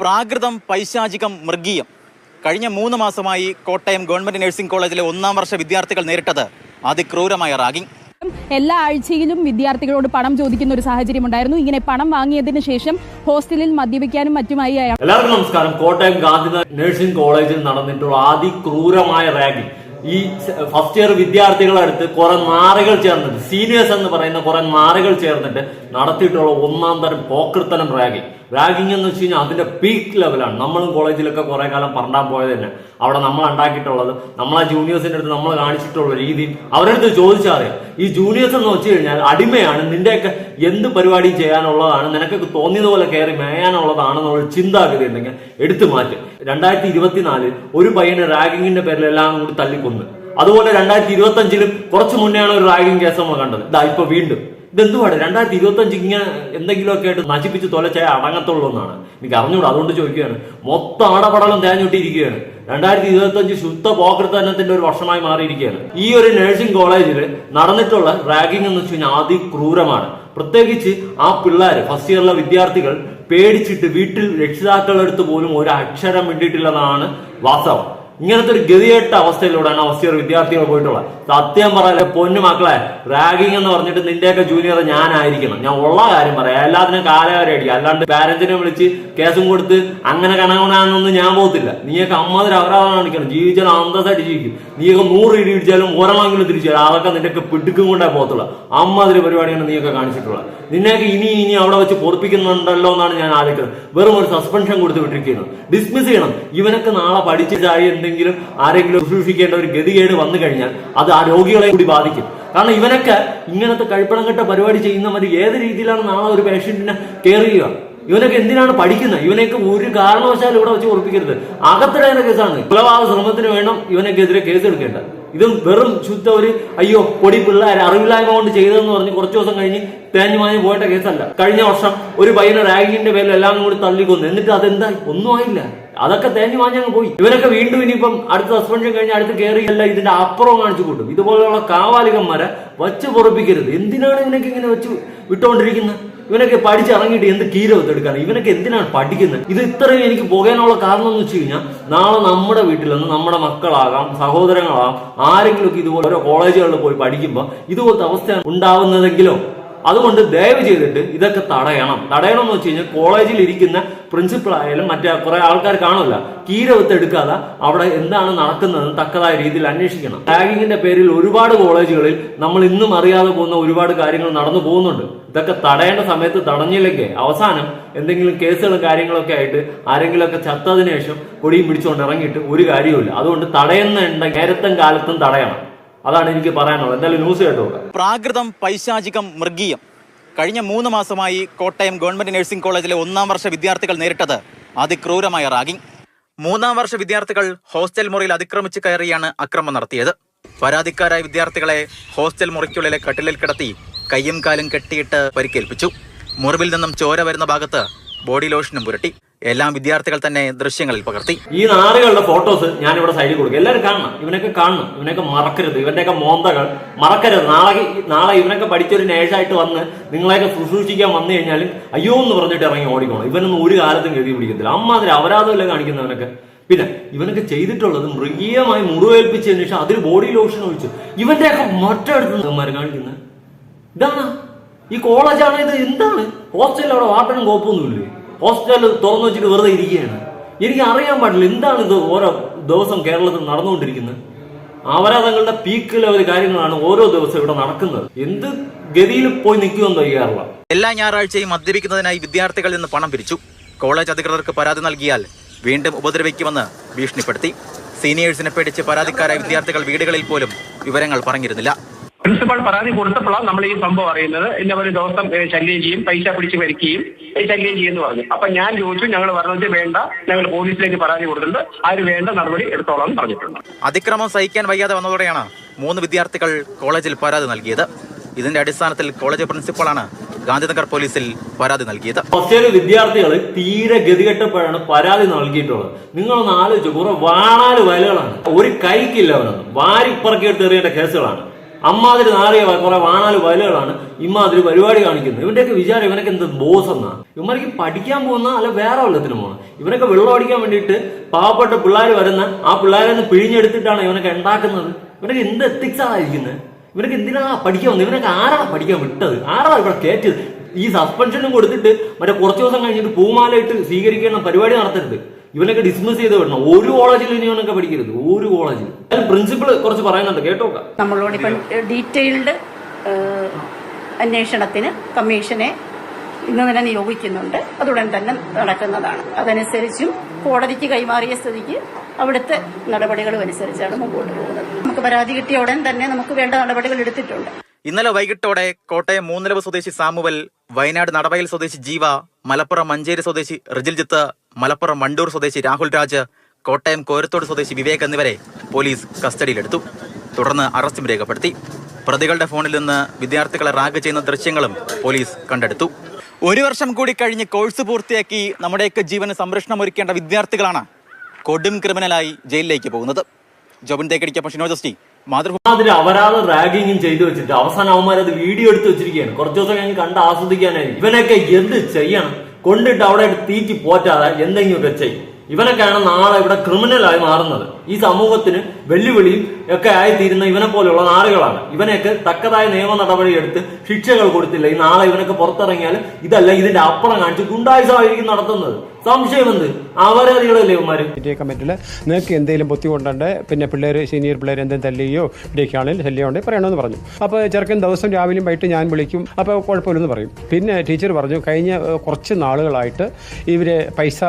പ്രാകൃതം പൈശാചികം മൃഗീയം. കഴിഞ്ഞ മൂന്ന് മാസമായി കോട്ടയം ഗവൺമെന്റ് നഴ്സിംഗ് കോളേജിലെ ഒന്നാം വർഷ വിദ്യാർത്ഥികൾ നേരിട്ടത് അതിക്രൂരമായ റാഗിംഗ്. എല്ലാ ആഴ്ചയിലും വിദ്യാർത്ഥികളോട് പണം ചോദിക്കുന്ന ഒരു സാഹചര്യം ഉണ്ടായിരുന്നു. ഇങ്ങനെ പണം വാങ്ങിയതിന് ശേഷം ഹോസ്റ്റലിൽ മദ്യപിക്കാനും മറ്റുമായി അയാൾ എല്ലാവർക്കും നമസ്കാരം. കോട്ടയം ഗാന്ധിനഗർ നഴ്സിംഗ് കോളേജിൽ നടന്നിട്ടുള്ള അതിക്രൂരമായ റാഗിംഗ്. ഈ ഫസ്റ്റ് ഇയർ വിദ്യാർത്ഥികളടുത്ത് കുറെ നാറുകൾ ചേർന്നിട്ട് സീനിയേഴ്സ് എന്ന് പറയുന്ന കുറെ നാറുകൾ ചേർന്നിട്ട് നടത്തിയിട്ടുള്ള ഒന്നാം തരം പോക്കൃത്തനം റാഗിങ് റാഗിങ് എന്ന് വെച്ച് കഴിഞ്ഞാൽ അതിന്റെ പീക്ക് ലെവലാണ് നമ്മളും കോളേജിലൊക്കെ കുറെ കാലം പറഞ്ഞാൽ പോയത് തന്നെ. അവിടെ നമ്മൾ ഉണ്ടാക്കിയിട്ടുള്ളത് നമ്മളെ ജൂനിയേഴ്സിന്റെ അടുത്ത് നമ്മൾ കാണിച്ചിട്ടുള്ള രീതി അവരുടെ അടുത്ത് ചോദിച്ചാൽ ഈ ജൂനിയേഴ്സ് എന്ന് വെച്ച് കഴിഞ്ഞാൽ അടിമയാണ്. നിന്റെയൊക്കെ എന്ത് പരിപാടിയും ചെയ്യാനുള്ളതാണ്? നിനക്ക് തോന്നിയതുപോലെ കയറി മേയാനുള്ളതാണെന്നുള്ള ചിന്താഗതി ഉണ്ടെങ്കിൽ എടുത്തു മാറ്റും. രണ്ടായിരത്തി ഇരുപത്തിനാലിൽ ഒരു പയ്യനെ റാഗിങ്ങിന്റെ പേരിൽ എല്ലാം കൂടി തല്ലിക്കൊന്നു. അതുപോലെ രണ്ടായിരത്തി ഇരുപത്തി അഞ്ചിലും കുറച്ച് മുന്നെയാണ് ഒരു റാഗിങ് കേസ് നമ്മൾ കണ്ടത്. ഇതാ ഇപ്പൊ വീണ്ടും. ഇതെന്തുവാണ് രണ്ടായിരത്തി ഇരുപത്തി അഞ്ച് ഇങ്ങനെ എന്തെങ്കിലുമൊക്കെ ആയിട്ട് നശിപ്പിച്ച് തൊലച്ചായ അടങ്ങത്തുള്ളൂ എന്നാണ്. എനിക്ക് അറിഞ്ഞൂടാ അതുകൊണ്ട് ചോദിക്കുകയാണ്. മൊത്തം ആടപടലം തേഞ്ഞുട്ടിരിക്കുകയാണ് രണ്ടായിരത്തി ഇരുപത്തി അഞ്ച് ശുദ്ധ പോകൃത്തനത്തിന്റെ ഒരു വർഷമായി മാറിയിരിക്കുകയാണ്. ഈ ഒരു നഴ്സിംഗ് കോളേജിൽ നടന്നിട്ടുള്ള റാഗിംഗ് എന്ന് വെച്ച് കഴിഞ്ഞാൽ അതിക്രൂരമാണ്. പ്രത്യേകിച്ച് ആ പിള്ളേർ ഫസ്റ്റ് ഇയറിലെ വിദ്യാർത്ഥികൾ പേടിച്ചിട്ട് വീട്ടിൽ രക്ഷിതാക്കളുടെ അടുത്ത് പോലും ഒരു അക്ഷരം വേണ്ടിയിട്ടില്ലെന്നാണ് വാസ്തവം. ഇങ്ങനത്തെ ഒരു ഗതികെട്ട അവസ്ഥയിലൂടെയാണ് അവസ്ഥ ഇയർ വിദ്യാർത്ഥികൾ പോയിട്ടുള്ളത്. സത്യം പറയാല്ലേ പൊന്നു മക്കളെ റാഗിംഗ് എന്ന് പറഞ്ഞിട്ട് നിന്റെയൊക്കെ ജൂനിയർ ഞാനായിരിക്കണം. ഞാൻ ഉള്ള കാര്യം പറയാം. എല്ലാത്തിനും കാലകാരി അടിക്കുക. അല്ലാണ്ട് പാരന്റിനെ വിളിച്ച് കേസും കൊടുത്ത് അങ്ങനെ കണകണാന്നൊന്നും ഞാൻ പോകത്തില്ല. നീയൊക്കെ അമ്മതിൽ അപരാധം കാണിക്കണം. ജീവിച്ചാലും അന്തസ്സായിട്ട് ജീവിക്കും. നീയൊക്കെ നൂറ് ഇടി ഇടിച്ചാലും ഒരെണ്ണമെങ്കിലും വരാം അതൊക്കെ നിന്റെയൊക്കെ പിടുക്കും കൊണ്ടേ പോകത്തുള്ളൂ. അമ്മതിരി പരിപാടിയാണ് നീയൊക്കെ കാണിച്ചിട്ടുള്ളത്. നിന്നെയൊക്കെ ഇനി ഇനി അവിടെ വെച്ച് പൊറപ്പിക്കുന്നുണ്ടല്ലോ എന്നാണ് ഞാൻ ആലോചിക്കുന്നത്. വെറും ഒരു സസ്പെൻഷൻ കൊടുത്ത് വിട്ടിരിക്കുന്നത് ഡിസ്മിസ് ചെയ്യണം. ഇവനൊക്കെ നാളെ പഠിച്ച് എന്തെങ്കിലും ആരെങ്കിലും ശുശ്രൂഷിക്കേണ്ട ഒരു ഗതികേട് വന്നു കഴിഞ്ഞാൽ അത് ആ രോഗികളെ കൂടി ബാധിക്കും. കാരണം ഇവനൊക്കെ ഇങ്ങനത്തെ കഴിപ്പണം കെട്ട പരിപാടി ചെയ്യുന്ന മതി. ഏത് രീതിയിലാണ് നാളെ ഒരു പേഷ്യന്റിനെ കെയർ ചെയ്യുക? ഇവനൊക്കെ എന്തിനാണ് പഠിക്കുന്നത്? ഇവനൊക്കെ ഒരു കാരണവശാലും ഇവിടെ വെച്ച് ഉറപ്പിക്കരുത്. അകത്തിടേണ്ട കേസാണ്. കൊലപാതക ശ്രമത്തിന് വേണം ഇവനൊക്കെതിരെ കേസ് എടുക്കേണ്ടത്. ഇതും വെറും ശുദ്ധ ഒരു അയ്യോ പൊടി പിള്ളേർ അറിവില്ലായ്മ കൊണ്ട് ചെയ്തതെന്ന് പറഞ്ഞ് കുറച്ച് ദിവസം കഴിഞ്ഞ് തേഞ്ഞു മാഞ്ഞു പോയിട്ട കേസല്ല. കഴിഞ്ഞ വർഷം ഒരു പയ്യനെ റാഗിങ്ങിന്റെ പേരിൽ എല്ലാം കൂടി തള്ളിക്കൊന്നു. എന്നിട്ട് അതെന്താ ഒന്നും ആയില്ല. അതൊക്കെ തേഞ്ഞു വാഞ്ഞങ്ങ് പോയി. ഇവരൊക്കെ വീണ്ടും ഇനിയിപ്പം അടുത്ത സസ്പെൻഷൻ കഴിഞ്ഞ് അടുത്ത് കയറിയല്ല ഇതിന്റെ അപ്പുറം കാണിച്ചു കൂട്ടും ഇതുപോലെയുള്ള കാവാലികന്മാരെ വച്ച് പൊറപ്പിക്കരുത്. എന്തിനാണ് ഇവനൊക്കെ ഇങ്ങനെ വെച്ച് വിട്ടുകൊണ്ടിരിക്കുന്നത് ഇവനൊക്കെ പഠിച്ചിറങ്ങിയിട്ട് എന്ത് കീരവത്ത് എടുക്കാൻ ഇവനൊക്കെ എന്തിനാണ് പഠിക്കുന്നത് ഇത് ഇത്രയും എനിക്ക് പോകാനുള്ള കാരണം എന്ന് വെച്ച് കഴിഞ്ഞാൽ നാളെ നമ്മുടെ വീട്ടിൽ നിന്ന് നമ്മുടെ മക്കളാകാം സഹോദരങ്ങളാകാം ആരെങ്കിലുമൊക്കെ ഇതുപോലെ ഓരോ കോളേജുകളിൽ പോയി പഠിക്കുമ്പോൾ ഇതുപോലത്തെ അവസ്ഥ ഉണ്ടാവുന്നതെങ്കിലോ? അതുകൊണ്ട് ദയവ് ചെയ്തിട്ട് ഇതൊക്കെ തടയണം. തടയണം എന്ന് വെച്ച് കഴിഞ്ഞാൽ കോളേജിൽ ഇരിക്കുന്ന പ്രിൻസിപ്പൾ ആയാലും മറ്റേ കുറെ ആൾക്കാർ കാണില്ല കീരവത്ത് എടുക്കാതെ അവിടെ എന്താണ് നടക്കുന്നതെന്ന് തക്കതായ രീതിയിൽ അന്വേഷിക്കണം. ടാഗിങ്ങിന്റെ പേരിൽ ഒരുപാട് കോളേജുകളിൽ നമ്മൾ ഇന്നും അറിയാതെ പോകുന്ന ഒരുപാട് കാര്യങ്ങൾ നടന്നു പോകുന്നുണ്ട്. ഇതൊക്കെ തടയേണ്ട സമയത്ത് തടഞ്ഞില്ലെങ്കിൽ അവസാനം എന്തെങ്കിലും കേസുകളും കാര്യങ്ങളൊക്കെ ആയിട്ട് ആരെങ്കിലുമൊക്കെ ചത്തതിനു ശേഷം കൊടിയും പിടിച്ചുകൊണ്ട് ഇറങ്ങിയിട്ട് ഒരു കാര്യവുമില്ല. അതുകൊണ്ട് തടയുന്ന നേരത്തും കാലത്തും തടയണം. അതാണ് എനിക്ക് പറയാനുള്ളത്. എന്തായാലും ന്യൂസ് കേട്ടോ. പ്രാകൃതം പൈശാചികം മൃഗീയം. കഴിഞ്ഞ മൂന്ന് മാസമായി കോട്ടയം ഗവൺമെന്റ് നഴ്സിംഗ് കോളേജിലെ ഒന്നാം വർഷ വിദ്യാർത്ഥികൾ നേരിട്ടത് അതിക്രൂരമായ റാഗിംഗ്. മൂന്നാം വർഷ വിദ്യാർത്ഥികൾ ഹോസ്റ്റൽ മുറിയിൽ അതിക്രമിച്ച് കയറിയാണ് അക്രമം നടത്തിയത്. പരാതിക്കാരായ വിദ്യാർത്ഥികളെ ഹോസ്റ്റൽ മുറിക്കുള്ളിലെ കട്ടിലിൽ കിടത്തി കയ്യും കാലും കെട്ടിയിട്ട് പരിക്കേൽപ്പിച്ചു. മുറിവിൽ നിന്നും ചോര വരുന്ന ഭാഗത്ത് ബോഡി ലോഷനും പുരട്ടി. എല്ലാം വിദ്യാർത്ഥികൾ തന്നെ ദൃശ്യങ്ങളിൽ പകർത്തി. ഈ നാറുകളുടെ ഫോട്ടോസ് ഞാൻ ഇവിടെ സൈഡിൽ കൊടുക്കും. എല്ലാവരും കാണണം. ഇവനൊക്കെ കാണണം. ഇവനൊക്കെ മറക്കരുത്. ഇവന്റെയൊക്കെ മോന്തകൾ മറക്കരുത്. നാളെ നാളെ ഇവനൊക്കെ പഠിച്ചൊരു നേഴ്സായിട്ട് വന്ന് നിങ്ങളെയൊക്കെ ശുശ്രൂഷിക്കാൻ വന്നു കഴിഞ്ഞാൽ അയ്യോ എന്ന് പറഞ്ഞിട്ട് ഇറങ്ങി ഓടിക്കണം ഇവനൊന്നും ഒരു കാലത്തും കരുതി പിടിക്കത്തില്ല. അമ്മാതിരി അപരാധമല്ല കാണിക്കുന്നവനൊക്കെ. പിന്നെ ഇവനൊക്കെ ചെയ്തിട്ടുള്ളത് മൃഗീയമായി മുറിവേൽപ്പിച്ചതിന് ശേഷം അതിൽ ബോഡി ലോഷൻ ഒഴിച്ചു. ഇവന്റെയൊക്കെ മറ്റെടുത്ത് ഇവന്മാര് കാണിക്കുന്നത് ഇതാണ് ഈ കോളേജാണ് ഇത്? എന്താണ്? ഹോസ്റ്റലിൽ അവിടെ വാട്ടനും കോപ്പൊന്നുമില്ലേ ഹോസ്റ്റൽ തുറന്നു വെച്ചിട്ട് വെറുതെ ഇരിക്കുകയാണ്. എനിക്ക് അറിയാൻ പാടില്ല എന്താണ് ഇത് ഓരോ ദിവസം കേരളത്തിൽ നടന്നുകൊണ്ടിരിക്കുന്നത്. അപരാധങ്ങളുടെ പീക്ക് ലെവൽ കാര്യങ്ങളാണ് ഓരോ ദിവസം ഇവിടെ നടക്കുന്നത്. എന്ത് ഗതിയിൽ പോയി നിൽക്കുമെന്നോ കേരളം എല്ലാ ഞായറാഴ്ചയും മദ്യപിക്കുന്നതിനായി വിദ്യാർത്ഥികളിൽ നിന്ന് പണം പിരിച്ചു. കോളേജ് അധികൃതർക്ക് പരാതി നൽകിയാൽ വീണ്ടും ഉപദ്രവിക്കുമെന്ന് ഭീഷണിപ്പെടുത്തി. സീനിയേഴ്സിനെ പേടിച്ച് പരാതിക്കാരായ വിദ്യാർത്ഥികൾ വീടുകളിൽ പോലും വിവരങ്ങൾ പറഞ്ഞിരുന്നില്ല. പ്രിൻസിപ്പൾ പരാതി കൊടുത്തപ്പോഴാണ് നമ്മൾ ഈ സംഭവം അറിയുന്നത്. എന്നെ ഒരു ദിവസം ശല്യം ചെയ്യും പൈസ പിടിച്ച് വരിക്കുകയും ശല്യം ചെയ്യുമെന്ന് പറഞ്ഞു. അപ്പൊ ഞാൻ ചോദിച്ചു ഞങ്ങൾ പറഞ്ഞത് വേണ്ട ഞങ്ങൾ പോലീസിലേക്ക് പരാതി കൊടുത്തിട്ടുണ്ട്. ആര് വേണ്ട നടപടി എടുത്തോളാം പറഞ്ഞിട്ടുണ്ട്. അതിക്രമം സഹിക്കാൻ വയ്യാതെ വന്നതോടെയാണ് മൂന്ന് വിദ്യാർത്ഥികൾ കോളേജിൽ പരാതി നൽകിയത്. ഇതിന്റെ അടിസ്ഥാനത്തിൽ കോളേജ് പ്രിൻസിപ്പളാണ് ഗാന്ധിനഗർ പോലീസിൽ പരാതി നൽകിയത്. പ്രത്യേക വിദ്യാർത്ഥികൾ തീരെ ഗതികെട്ടപ്പോഴാണ് പരാതി നൽകിയിട്ടുള്ളത്. നിങ്ങളൊന്ന് ആലോചിച്ചു കുറെ വാണാൽ വലകളാണ് ഒരു കൈക്കില്ല അവനൊന്നും. വാരിപ്പറക്കിയെടുത്ത് എറിയേണ്ട കേസുകളാണ്. അമ്മാതിരി നാറിയ കുറെ വാണാൽ വയലുകളാണ് ഇമ്മാതിരി പരിപാടി കാണിക്കുന്നത്. ഇവന്റെയൊക്കെ വിചാരം ഇവനൊക്കെ എന്ത് ബോസ് എന്നാ ഇവന്മാർക്ക് പഠിക്കാൻ പോകുന്ന അല്ല വേറെ വല്ലത്തിനും പോകണം ഇവനൊക്കെ വെള്ളം അടിക്കാൻ വേണ്ടിയിട്ട് പാവപ്പെട്ട പിള്ളേർ വരുന്ന ആ പിള്ളേരെ ഒന്ന് പിഴിഞ്ഞെടുത്തിട്ടാണ് ഇവനൊക്കെ ഉണ്ടാക്കുന്നത്. ഇവനൊക്കെ എന്ത് എത്തിക്സ് ആയിരിക്കുന്നത് ഇവനൊക്കെ എന്തിനാ പഠിക്കാൻ വന്നത് ഇവനൊക്കെ ആരാണ് പഠിക്കാൻ വിട്ടത്? ആരാ ഇവിടെ കയറ്റിയത് ഈ സസ്പെൻഷനും കൊടുത്തിട്ട് മറ്റേ കുറച്ച് ദിവസം കഴിഞ്ഞിട്ട് പൂമാലയിട്ട് സ്വീകരിക്കുന്ന പരിപാടി നടത്തരുത്. ഇവനൊക്കെ ഡിസ്മിസ് ചെയ്ത് വിടണം. ഒരു കോളേജിൽ ഇനി ഇവനൊക്കെ പഠിക്കരുത്. ഒരു കോളേജിൽ പ്രിൻസിപ്പൾ കുറച്ച് പറയുന്നുണ്ട്. കേട്ടോ നമ്മളോട് ഇപ്പം ഡീറ്റെയിൽഡ് അന്വേഷണത്തിന് കമ്മീഷനെ ഇന്ന് തന്നെ നിയോഗിക്കുന്നുണ്ട്. അതുടൻ തന്നെ നടക്കുന്നതാണ്. അതനുസരിച്ചും കോടതിക്ക് കൈമാറിയ സ്ഥിതിക്ക് അവിടുത്തെ നടപടികളും അനുസരിച്ചാണ് മുമ്പോട്ട് പോകുന്നത്. നമുക്ക് പരാതി കിട്ടിയ ഉടൻ തന്നെ നമുക്ക് വേണ്ട നടപടികൾ എടുത്തിട്ടുണ്ട്. ഇന്നലെ വൈകിട്ടോടെ കോട്ടയം മൂന്നിലവ് സ്വദേശി സാമുവൽ വയനാട് നടവയൽ സ്വദേശി ജീവ മലപ്പുറം മഞ്ചേരി സ്വദേശി റിജിൽജിത്ത് മലപ്പുറം മണ്ടൂർ സ്വദേശി രാഹുൽ രാജ് കോട്ടയം കോരത്തോട് സ്വദേശി വിവേക് എന്നിവരെ പോലീസ് കസ്റ്റഡിയിലെടുത്തു. തുടർന്ന് അറസ്റ്റും രേഖപ്പെടുത്തി. പ്രതികളുടെ ഫോണിൽ നിന്ന് വിദ്യാർത്ഥികളെ റാഗ് ചെയ്യുന്ന ദൃശ്യങ്ങളും പോലീസ് കണ്ടെടുത്തു. ഒരു വർഷം കൂടി കഴിഞ്ഞ് കോഴ്സ് പൂർത്തിയാക്കി നമ്മുടെയൊക്കെ ജീവന് സംരക്ഷണം ഒരുക്കേണ്ട വിദ്യാർത്ഥികളാണ് കൊടും ക്രിമിനലായി ജയിലിലേക്ക് പോകുന്നത്. ജോബിൻ തേക്കടിക്കൊപ്പം ഷിനോ ജസ്റ്റി മാതൃഭൂമി അപരാധ റാഗിങ്ങും ചെയ്തു വെച്ചിട്ട് അവസാനം അവന്മാരത് വീഡിയോ എടുത്ത് വെച്ചിരിക്കുകയാണ്. കുറച്ച് ദിവസം കഴിഞ്ഞ് കണ്ട് ആസ്വദിക്കാനായി. ഇവനൊക്കെ എന്ത് ചെയ്യണം? കൊണ്ടിട്ട് അവിടെ തീറ്റി പോറ്റാതെ എന്തെങ്കിലുമൊക്കെ ചെയ്യും. ഇവനൊക്കെയാണ് നാളെ ഇവിടെ ക്രിമിനലായി മാറുന്നത്. ഈ സമൂഹത്തിന് വെല്ലുവിളിയും ഒക്കെ ആയിത്തീരുന്ന ഇവനെ പോലെയുള്ള നാളുകളാണ് ഇവനെയൊക്കെ തക്കതായ നിയമ നടപടി എടുത്ത് ശിക്ഷകൾ കൊടുത്തില്ല. ഈ നാളെ ഇവനൊക്കെ പുറത്തിറങ്ങിയാൽ ഇതല്ല ഇതിന്റെ അപ്പുറം കാണിച്ച് ഗുണ്ടായുസമായിരിക്കും നടത്തുന്നത്. സംശയം എന്ത്? അവരതികളല്ലേ ഇവന്മാര്? പി ടി എ കമ്മിറ്റിയിൽ നിങ്ങൾക്ക് എന്തെങ്കിലും ബുദ്ധിമുട്ടുണ്ട് പിന്നെ പിള്ളേർ സീനിയർ പിള്ളേർ എന്തെങ്കിലും തല്ലുകയോ ഇടിക്കുകയാണെങ്കിൽ ശല്യം ഉണ്ടെങ്കിൽ പറയണമെന്ന് പറഞ്ഞു. അപ്പോൾ ചെറുക്കൻ ദിവസം രാവിലെയും വൈകിട്ട് ഞാൻ വിളിക്കും അപ്പോൾ കുഴപ്പമില്ലെന്ന് പറയും. പിന്നെ ടീച്ചർ പറഞ്ഞു കഴിഞ്ഞ കുറച്ച് നാളുകളായിട്ട് ഇവരെ പൈസ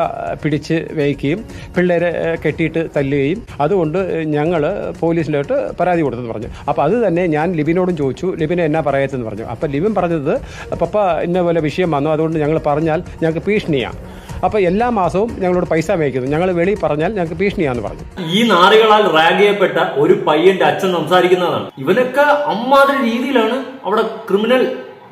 പിടിച്ച് വയ്ക്കുകയും പിള്ളേരെ കെട്ടിയിട്ട് തല്ലുകയും അതുകൊണ്ട് ഞങ്ങൾ പോലീസിലോട്ട് പരാതി കൊടുത്തെന്ന് പറഞ്ഞു. അപ്പോൾ അത് തന്നെ ഞാൻ ലിബിനോടും ചോദിച്ചു ലിബിനെ എന്നാ പറയത്തെന്ന് പറഞ്ഞു. അപ്പോൾ ലിബിൻ പറഞ്ഞത് പപ്പ ഇന്ന പോലെ വിഷയം വന്നു അതുകൊണ്ട് ഞങ്ങൾ പറഞ്ഞാൽ ഞങ്ങൾക്ക് ഭീഷണിയാണ് അപ്പോൾ എല്ലാ മാസവും ഞങ്ങളോട് പൈസ മേടിക്കുന്നു. ഞങ്ങൾ വെളി പറഞ്ഞാൽ ഞങ്ങൾക്ക് ഭീഷണിയാന്ന് പറഞ്ഞു. ഈ നാറികളാൽ റാഗ് ചെയ്യപ്പെട്ട ഒരു പയ്യന്റെ അച്ഛൻ സംസാരിക്കുന്നതാണ്. ഇവനൊക്കെ അമ്മാതിരി രീതിയിലാണ് അവിടെ ക്രിമിനൽ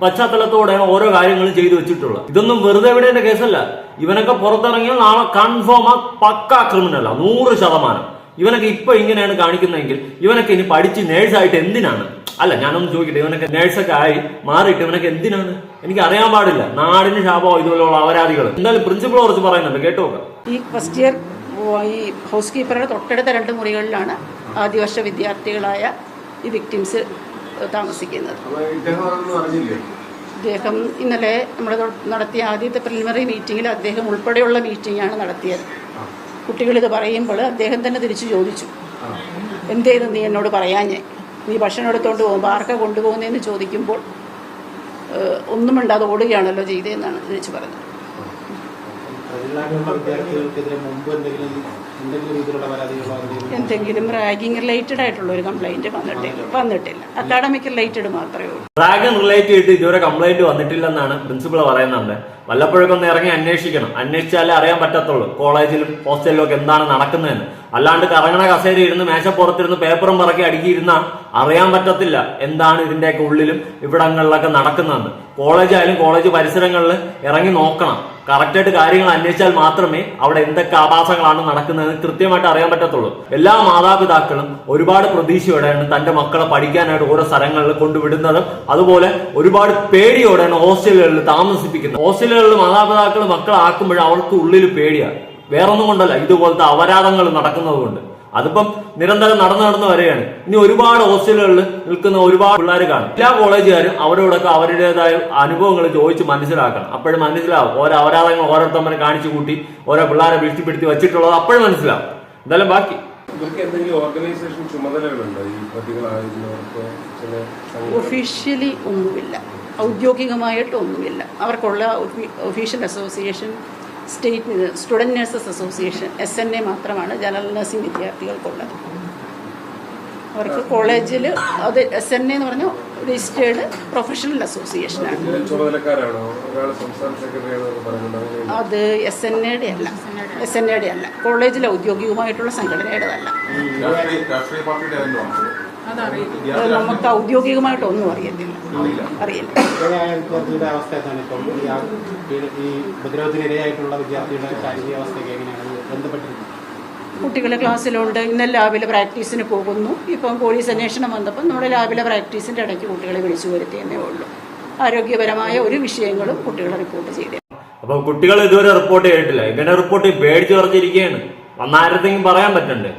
പശ്ചാത്തലത്തോടെ ഓരോ കാര്യങ്ങളും ചെയ്തു വെച്ചിട്ടുള്ളത്. ഇതൊന്നും വെറുതെ എവിടെയുടെ കേസല്ല. ഇവനൊക്കെ പുറത്തിറങ്ങിയാൽ നാളെ കൺഫേം ആ പക്ക ക്രിമിനലാ നൂറ് ശതമാനം. ഇവനൊക്കെ ഇപ്പൊ ഇങ്ങനെയാണ് കാണിക്കുന്നതെങ്കിൽ ഇവനൊക്കെ ഇനി പഠിച്ച് നേഴ്സായിട്ട് എന്തിനാണ്? അല്ല ഞാനൊന്ന് ചോദിക്കട്ടെ ഇവനൊക്കെ നേഴ്സൊക്കെ ആയി മാറിയിട്ട് ഇവനൊക്കെ എന്തിനാണ്? എനിക്ക് അറിയാൻ പാടില്ല. നാടിന് ശാപമോ ഇതുപോലുള്ള അപരാധികൾ എന്തായാലും പ്രിൻസിപ്പൾ കുറച്ച് പറയുന്നുണ്ട്. കേട്ടോ ഈ ഫസ്റ്റ് ഇയർ ഈ ഹൗസ് കീപ്പറുടെ തൊട്ടടുത്ത രണ്ട് മുറികളിലാണ് ആദ്യവർഷ വിദ്യാർത്ഥികളായ ഈ വിക്ടിംസ് താമസിക്കുന്നത്. അദ്ദേഹം ഇന്നലെ നമ്മൾ നടത്തിയ ആദ്യത്തെ പ്രിലിമിനറി മീറ്റിങ്ങിൽ അദ്ദേഹം ഉൾപ്പെടെയുള്ള മീറ്റിംഗാണ് നടത്തിയത്. കുട്ടികളിത് പറയുമ്പോൾ അദ്ദേഹം തന്നെ തിരിച്ചു ചോദിച്ചു. എന്തേത് നീ എന്നോട് പറയാഞ്ഞേ? നീ ഭക്ഷണം എടുത്തുകൊണ്ട് പോകുമ്പോൾ ആർക്കാ കൊണ്ടുപോകുന്നതെന്ന് ചോദിക്കുമ്പോൾ ഒന്നും മിണ്ടാതെ ഓടുകയാണല്ലോ ചെയ്തതെന്നാണ് തിരിച്ചു പറഞ്ഞത് എന്തെങ്കിലും റാഗിങ് റിലേറ്റഡ് ആയിട്ടുള്ള ഒരു കംപ്ലൈന്റ് വന്നിട്ടില്ല. വന്നിട്ടില്ല. അക്കാഡമിക് റിലേറ്റഡ് മാത്രമേ ഉള്ളൂ. റാഗിങ് റിലേറ്റ് ഇതുവരെ കംപ്ലൈന്റ് വന്നിട്ടില്ലെന്നാണ് പ്രിൻസിപ്പൾ പറയുന്നുണ്ട് വല്ലപ്പോഴൊക്കെ ഒന്ന് ഇറങ്ങി അന്വേഷിക്കണം. അന്വേഷിച്ചാലേ അറിയാൻ പറ്റത്തുള്ളൂ കോളേജിലും ഹോസ്റ്റലിലും ഒക്കെ എന്താണ് നടക്കുന്നതെന്ന്. അല്ലാണ്ട് കറങ്ങണ കസേര ഇരുന്ന് മേശപ്പുറത്തിരുന്ന് പേപ്പറും പറക്കി അടുക്കിയിരുന്ന അറിയാൻ പറ്റത്തില്ല എന്താണ് ഇതിന്റെയൊക്കെ ഉള്ളിലും ഇവിടങ്ങളിലൊക്കെ നടക്കുന്നതെന്ന്. കോളേജായാലും കോളേജ് പരിസരങ്ങളിൽ ഇറങ്ങി നോക്കണം. കറക്റ്റായിട്ട് കാര്യങ്ങൾ അന്വേഷിച്ചാൽ മാത്രമേ അവിടെ എന്തൊക്കെ ആഭാസങ്ങളാണ് നടക്കുന്നതെന്ന് കൃത്യമായിട്ട് അറിയാൻ പറ്റത്തുള്ളൂ. എല്ലാ മാതാപിതാക്കളും ഒരുപാട് പ്രതീക്ഷയോടെയാണ് തന്റെ മക്കളെ പഠിക്കാനായിട്ട് ഓരോ സ്ഥലങ്ങളിൽ കൊണ്ടുവിടുന്നതും അതുപോലെ ഒരുപാട് പേടിയോടെയാണ് ഹോസ്റ്റലുകളിൽ താമസിപ്പിക്കുന്നത്. ഹോസ്റ്റലുകളിൽ മാതാപിതാക്കൾ മക്കളാക്കുമ്പോഴും അവർക്ക് ഉള്ളിൽ പേടിയാണ് വേറൊന്നും കൊണ്ടല്ല ഇതുപോലത്തെ അപരാധങ്ങൾ നടക്കുന്നത് കൊണ്ട് അതിപ്പം നിരന്തരം നടന്നു നടന്നു വരികയാണ്. ഇനി ഒരുപാട് ഹോസ്റ്റലുകളിൽ നിൽക്കുന്ന ഒരുപാട് പിള്ളേർ കാണും. എല്ലാ കോളേജുകാരും അവരോടൊക്കെ അവരുടേതായ അനുഭവങ്ങൾ ചോദിച്ച് മനസ്സിലാക്കണം. അപ്പോഴും മനസ്സിലാവും. ഓരോ അപരാധങ്ങൾ ഓരോരുത്തമ്മനെ കാണിച്ചു കൂട്ടി ഓരോ പിള്ളേരെ ഭീഷണിപ്പെടുത്തി വെച്ചിട്ടുള്ളത് അപ്പോഴും മനസ്സിലാവും. എന്തായാലും ബാക്കി. ഓർഗനൈസേഷൻ ചുമതലകളുണ്ടോ? ഈ പ്രതികളായിരുന്നവർക്ക് ചില ഒഫീഷ്യലി ഒന്നുമില്ല. ഔദ്യോഗികമായിട്ട് ഒന്നുമില്ല. അവർക്കുള്ള official association state student nurses association S N A മാത്രമാണ് ജനറൽ നഴ്സിംഗ് വിദ്യാർത്ഥികൾക്കുള്ളത്. അവർക്ക് കോളേജിൽ അത് എസ് എൻ എ എന്ന് പറഞ്ഞ രജിസ്റ്റേർഡ് പ്രൊഫഷണൽ അസോസിയേഷനാണ് അത് എസ് എൻ എയുടെ അല്ല. എസ് എൻ എയുടെ അല്ല. കോളേജിൽ ഔദ്യോഗികമായിട്ടുള്ള സംഘടനയുടേതല്ല. നമുക്ക് ഔദ്യോഗികമായിട്ടൊന്നും അറിയത്തില്ല. അറിയില്ല. കുട്ടികളെ ക്ലാസ്സിലുണ്ട്. ഇന്നലെ ലാബിലെ പ്രാക്ടീസിന് പോകുന്നു. ഇപ്പം പോലീസ് അന്വേഷണം വന്നപ്പോൾ നമ്മുടെ ലാബിലെ പ്രാക്ടീസിന്റെ ഇടയ്ക്ക് കുട്ടികളെ വിളിച്ചു വരുത്തിയെന്നേ ഉള്ളൂ. ആരോഗ്യപരമായ ഒരു വിഷയങ്ങളും കുട്ടികളെ റിപ്പോർട്ട് ചെയ്തേ അപ്പൊ കുട്ടികൾ ഇതുവരെ റിപ്പോർട്ട് ചെയ്തിട്ടില്ല. ഇങ്ങനെ റിപ്പോർട്ട് പേടിച്ചു പറഞ്ഞിരിക്കുകയാണ്. വന്നാരത്തെങ്കിലും പറയാൻ പറ്റണ്ടേ?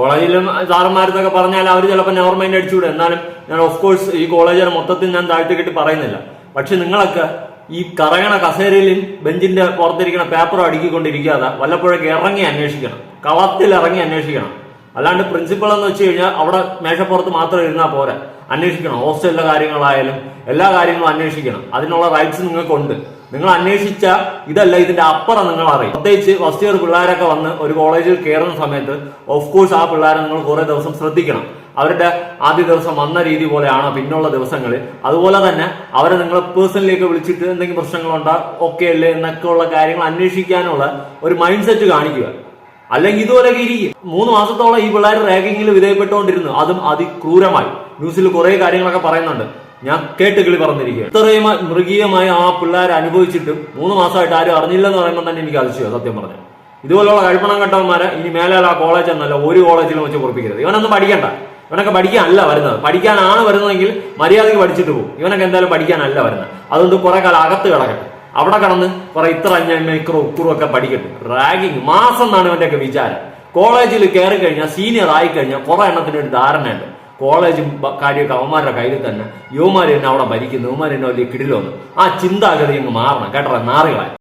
കോളേജിലും സാറന്മാരെന്നൊക്കെ പറഞ്ഞാൽ അവർ ചിലപ്പോൾ നെവർ മൈൻഡ് അടിച്ചുകൂടെ എന്നാലും ഞാൻ ഓഫ് കോഴ്സ് ഈ കോളേജിനെ മൊത്തത്തിൽ ഞാൻ താഴ്ത്തി കെട്ടി പറയുന്നില്ല. പക്ഷെ നിങ്ങളൊക്കെ ഈ കറങ്ങണ കസേരയിലും ബെഞ്ചിന്റെ പുറത്തിരിക്കുന്ന പേപ്പറും അടുക്കിക്കൊണ്ടിരിക്കാതെ വല്ലപ്പോഴൊക്കെ ഇറങ്ങി അന്വേഷിക്കണം. കളത്തിൽ ഇറങ്ങി അന്വേഷിക്കണം. അല്ലാണ്ട് പ്രിൻസിപ്പൾ എന്ന് വെച്ച് കഴിഞ്ഞാൽ അവിടെ മേശപ്പുറത്ത് മാത്രം ഇരുന്നാൽ പോരാ. അന്വേഷിക്കണം. ഹോസ്റ്റലിലെ കാര്യങ്ങളായാലും എല്ലാ കാര്യങ്ങളും അന്വേഷിക്കണം. അതിനുള്ള റൈറ്റ്സ് നിങ്ങൾക്കുണ്ട്. നിങ്ങൾ അന്വേഷിച്ച ഇതല്ല ഇതിന്റെ അപ്പുറം നിങ്ങൾ അറിയും പ്രത്യേകിച്ച് ഫസ്റ്റ് ഇയർ പിള്ളേരൊക്കെ വന്ന് ഒരു കോളേജിൽ കയറുന്ന സമയത്ത് ഓഫ് കോഴ്സ് ആ പിള്ളേരെ നിങ്ങൾ കുറെ ദിവസം ശ്രദ്ധിക്കണം. അവരുടെ ആദ്യ ദിവസം വന്ന രീതി പോലെയാണ് പിന്നുള്ള ദിവസങ്ങളിൽ അതുപോലെ തന്നെ അവരെ നിങ്ങൾ പേഴ്സണലിലേക്ക് വിളിച്ചിട്ട് എന്തെങ്കിലും പ്രശ്നങ്ങളുണ്ടോ? ഓക്കെ അല്ലേ? എന്നൊക്കെ ഉള്ള കാര്യങ്ങൾ അന്വേഷിക്കാനുള്ള ഒരു മൈൻഡ് സെറ്റ് കാണിക്കുക. അല്ലെങ്കിൽ ഇതുപോലെ ഇരിക്കും. മൂന്ന് മാസത്തോളം ഈ പിള്ളേർ റാഗിങ്ങിൽ വിധേയപ്പെട്ടുകൊണ്ടിരുന്നു. അതും അതിക്രൂരമായി. ന്യൂസിൽ കുറെ കാര്യങ്ങളൊക്കെ പറയുന്നുണ്ട്. ഞാൻ കേട്ട് കിളി പറഞ്ഞിരിക്കുക ഇത്രയും മൃഗീയമായി ആ പിള്ളേർ അനുഭവിച്ചിട്ടും മൂന്ന് മാസമായിട്ട് ആരും അറിഞ്ഞില്ലെന്ന് പറയുമ്പോൾ തന്നെ എനിക്ക് അതിശയം സത്യം പറഞ്ഞു ഇതുപോലുള്ള കഴിപ്പണം കെട്ടവന്മാരെ ഇനി മേലെ ആ കോളേജ് എന്നല്ല ഒരു കോളേജിലും വെച്ച് കുറിപ്പിക്കരുത് ഇവനൊന്നും പഠിക്കണ്ട. ഇവനൊക്കെ പഠിക്കാനല്ല വരുന്നത്. പഠിക്കാനാണ് വരുന്നതെങ്കിൽ മര്യാദയ്ക്ക് പഠിച്ചിട്ട് പോകും. ഇവനൊക്കെ എന്തായാലും പഠിക്കാനല്ല വരുന്നത്. അതുകൊണ്ട് കുറെ കാലം അകത്ത് കിടക്കട്ടെ. അവിടെ കടന്ന് കുറെ ഇത്ര അഞ്ഞൂറ് ഉക്കുറും ഒക്കെ പഠിക്കുന്നു. റാഗിങ് മാസം എന്നാണ് ഇവന്റെയൊക്കെ വിചാരം. കോളേജിൽ കയറി കഴിഞ്ഞാൽ സീനിയർ ആയി കഴിഞ്ഞാൽ കുറെ എണ്ണത്തിന് ഒരു ധാരണയുണ്ട്. കോളേജും കാര്യമൊക്കെ അവന്മാരുടെ കയ്യിൽ തന്നെ. യുവമാർ തന്നെ അവിടെ ഭരിക്കുന്നു. യുവമാർ തന്നെ വലിയ കിടിലൊന്നും ആ ചിന്താഗതി അങ്ങ് മാറണം കേട്ടോ നാറുകളായി